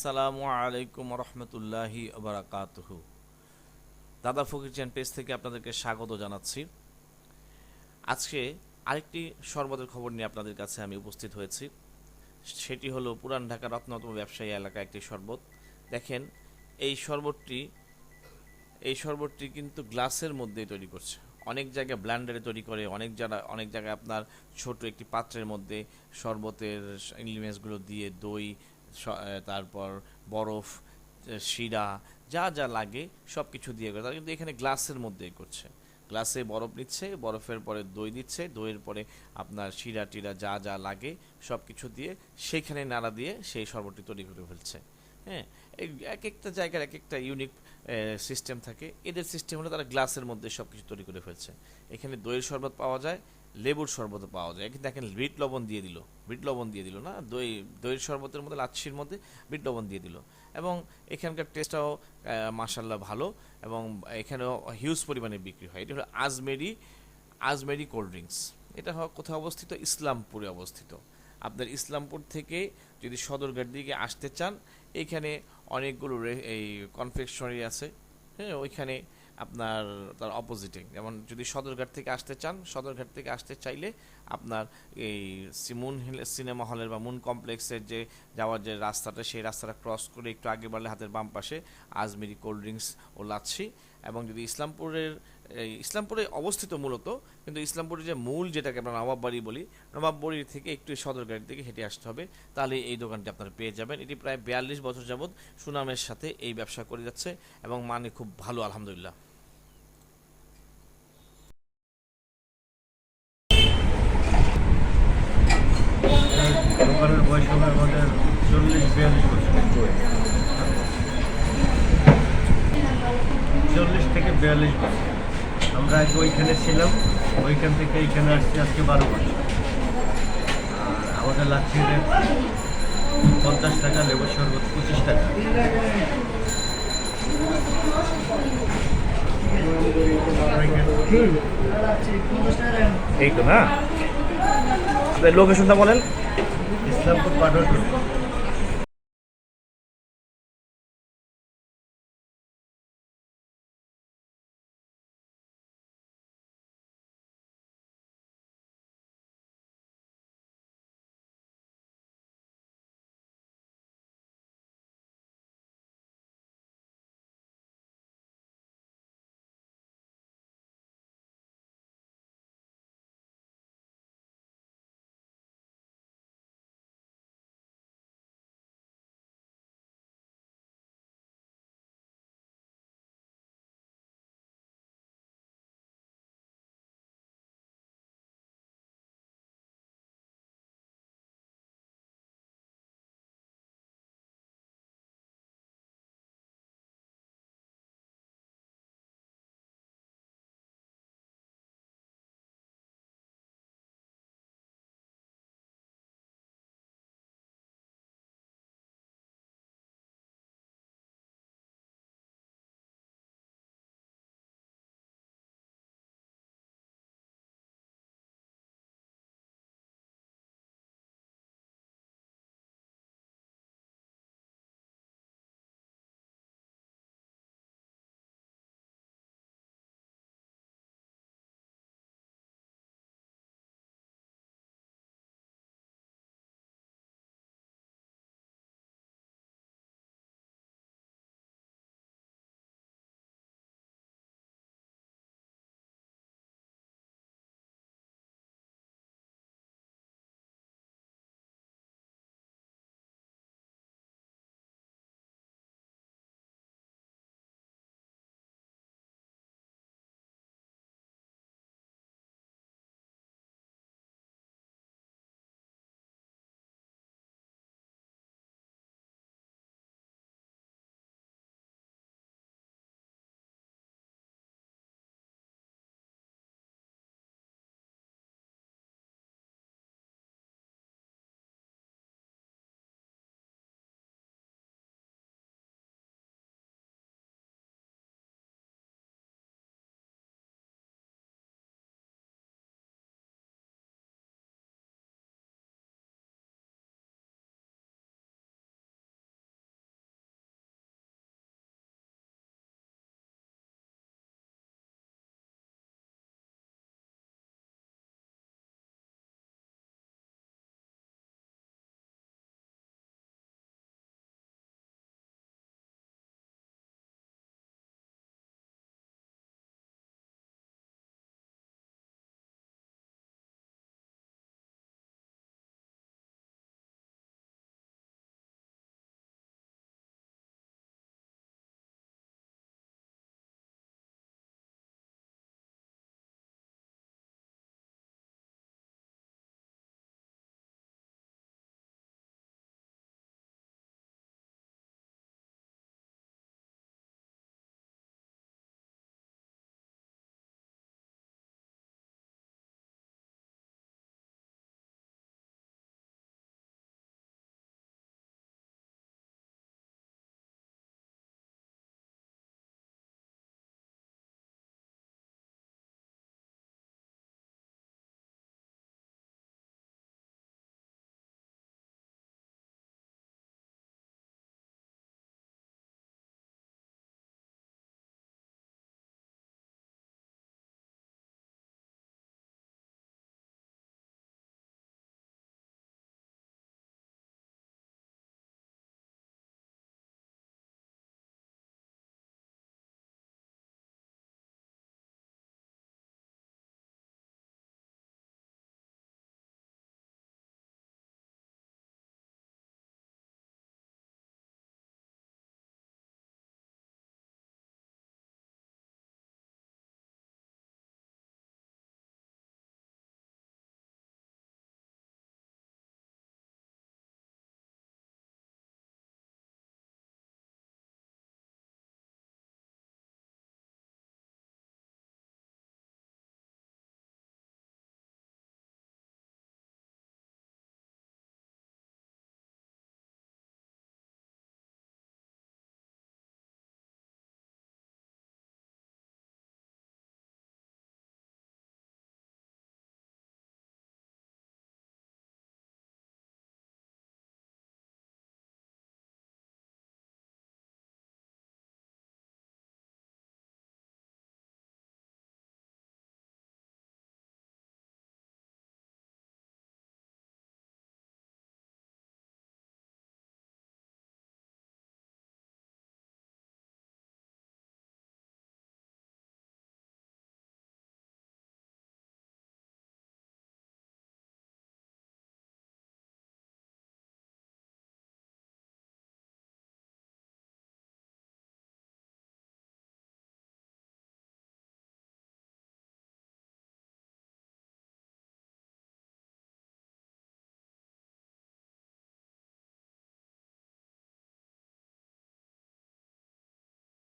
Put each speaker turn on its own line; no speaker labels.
আসসালামু আলাইকুম রহমতুল্লাহি বারাকাতুহু দাদা ফকির চ্যান পেজ থেকে আপনাদেরকে স্বাগত জানাচ্ছি। আজকে আরেকটি শরবতের খবর নিয়ে আপনাদের কাছে আমি উপস্থিত হয়েছি। সেটি হলো পুরান ঢাকার রত্নতম ব্যবসায়ী এলাকা একটি শরবত। দেখেন, এই শরবতটি এই শরবতটি কিন্তু গ্লাসের মধ্যেই তৈরি করছে। অনেক জায়গায় ব্ল্যান্ডারে তৈরি করে, অনেক জায়গা, অনেক জায়গায় আপনার ছোট একটি পাত্রের মধ্যে শরবতের ইলিমেন্টসগুলো দিয়ে দই তারপর বরফ শিরা, যা যা লাগে সব কিছু দিয়ে করে, তারা কিন্তু এখানে গ্লাসের মধ্যেই করছে। গ্লাসে বরফ নিচ্ছে, বরফের পরে দই দিচ্ছে, দইয়ের পরে আপনার শিরা টিরা যা যা লাগে সব কিছু দিয়ে সেইখানে নাড়া দিয়ে সেই শরবতটি তৈরি করে ফেলছে। হ্যাঁ এক একটা জায়গার এক একটা ইউনিক সিস্টেম থাকে। এদের সিস্টেম হলো তারা গ্লাসের মধ্যে সব কিছু তৈরি করে ফেলছে। এখানে দইয়ের শরবত পাওয়া যায় লেবুর শরবত পাওয়া যায়। কিন্তু দেখেন বিট লবণ দিয়ে দিল। বিট লবণ দিয়ে দিল না? দই, দইয়ের শরবতের মধ্যে, লাচ্ছির মধ্যে বিট লবণ দিয়ে দিল। এবং এখানকার টেস্টটাও মাসাল্লাহ ভালো এবং এখানেও হিউজ পরিমাণে বিক্রি হয়। এটি হলো আজমেরি আজমেরি কোল্ড ড্রিঙ্কস। এটা কোথায় অবস্থিত? ইসলামপুরে অবস্থিত। আপনার ইসলামপুর থেকে যদি সদরঘাট দিকে আসতে চান এইখানে অনেকগুলো এই কনফেকশনারি আছে। হ্যাঁ ওইখানে আপনার, তার অপোজিটে যেমন যদি সদরঘাট থেকে আসতে চান, সদরঘাট থেকে আসতে চাইলে আপনার এই সিমুন সিনেমা হলের বা মুন কমপ্লেক্সের যে যাওয়ার যে রাস্তাটা, সেই রাস্তাটা ক্রস করে একটু আগে বাড়লে হাতের বাম পাশে আজমেরি কোল্ড ড্রিঙ্কস ও লাচ্ছি। এবং যদি ইসলামপুরের ইসলামপুরে অবস্থিত মূলত, কিন্তু ইসলামপুরের যে মূল যেটাকে আমরা নবাব বাড়ি বলি, নবাব বাড়ি থেকে একটু সদরঘাট দিকে হেঁটে আসতে হবে। তাহলে এই দোকানটি আপনারা পেয়ে যাবেন। এটি প্রায় বিয়াল্লিশ বছর যাবৎ সুনামের সাথে এই ব্যবসা করে যাচ্ছে এবং মানে খুব ভালো, আলহামদুলিল্লাহ।
দোকানের বয়স হবে আমাদের চল্লিশ, বিয়াল্লিশ বছর। চল্লিশ থেকে বিয়াল্লিশ বছর। আমরা আগে ওইখানে ছিলাম, ওইখান থেকে এইখানে আসছি আজকে বারো বছর। আমাদের রেট পঞ্চাশ টাকা লেবুর শরবত, পঁচিশ টাকা।
এই তো না লোকেশনটা বলেন।
ইসলামপুর পাটর